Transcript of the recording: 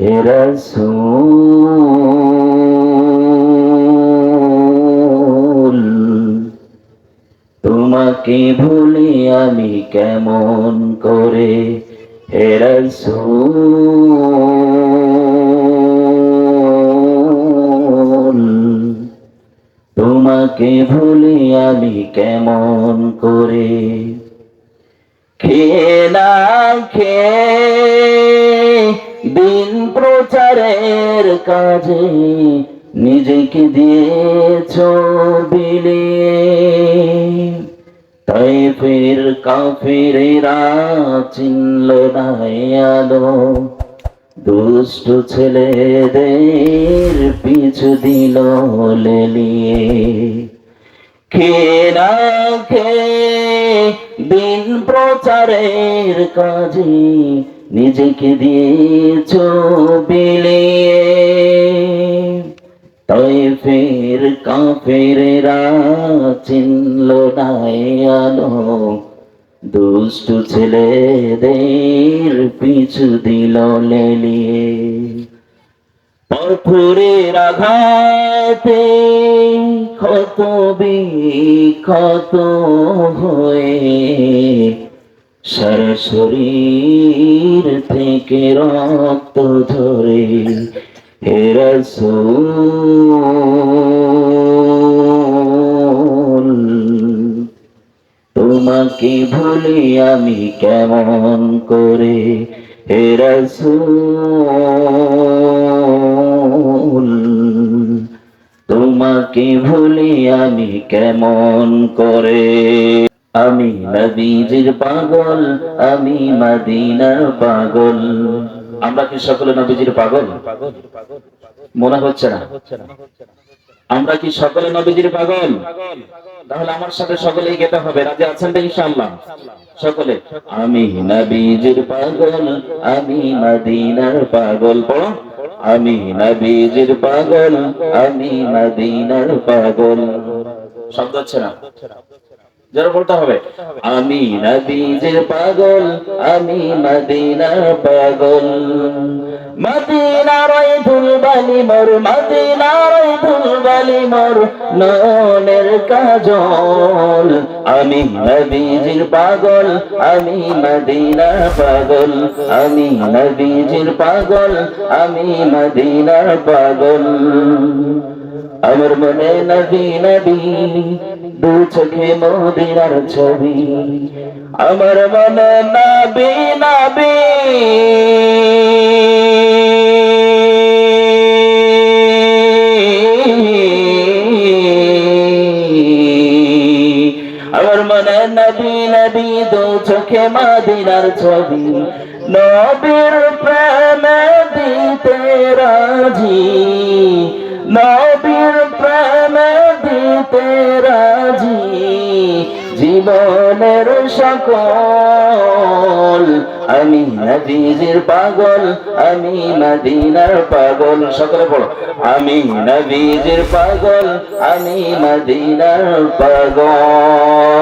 হেরাসুল তোমাকে ভুলে আমি কেমন করে? হেরাসুল তোমাকে ভুলে আমি কেমন করে? খেয়ে না খেয়ে প্রচারের কাজে নিজেকে দিয়েছ বিলিয়ে তাই ফের কাফেরেরা চিনল না আলো। দুষ্ট ছেলেদের পিছু দিল লেলিয়ে। না খেয়ে দিন প্রচারের কাজে নিজেকে দিয়েছ বিলিয়ে। তাই ফের কাফেরেরা চিনল না আলো। দুষ্ট ছেলেদের পিছু দিল লেলিয়ে। পাথরের আঘাতে ক্ষত বিক্ষত হয়ে সারা শরীর থেকে রক্ত ঝরে হেরাসুল তোমাকে ভুলে আমি কেমন করে? হেরাসুল তোমাকে ভুলে আমি কেমন করে? আমি নবীজির পাগল, আমি মদিনার পাগল। আমরা কি সকলে নবীজির পাগল? মনে হচ্ছে না। আমরা কি সকলে নবীজির পাগল? তাহলে আমার সাথে সকলেই গেতে হবে। রাজি আছেন তো ইনশাআল্লাহ? সকলে। আমি নবীজির পাগল, আমি মদিনার পাগল। পড়ো আমি নবীজির পাগল, আমি মদিনার পাগল। শব্দ হচ্ছে না। যারা বলতে হবে। আমি নবীজির পাগল, আমি মদিনার পাগল। ধুলবালি মোর মদিনার ধুলবালি মোর ননের কাজল। আমি নবীজির পাগল, আমি মদিনার পাগল, আমি নবীজির পাগল, আমি মদিনার পাগল। আমার মনে নবী নবী, দু চোখে মদিনার ছবি। আমার মনে নবী নবী। মনে নবী নবী দু চোখে মদিনার ছবি। নবীর প্রেমে দিতে রাজি। নবীর প্রেমে দিতে রাজি। জীবনের সকল, আমি নবীজির পাগল, আমি মদিনার পাগল। সকলে বলো আমি নবীজির পাগল, আমি মদিনার পাগল।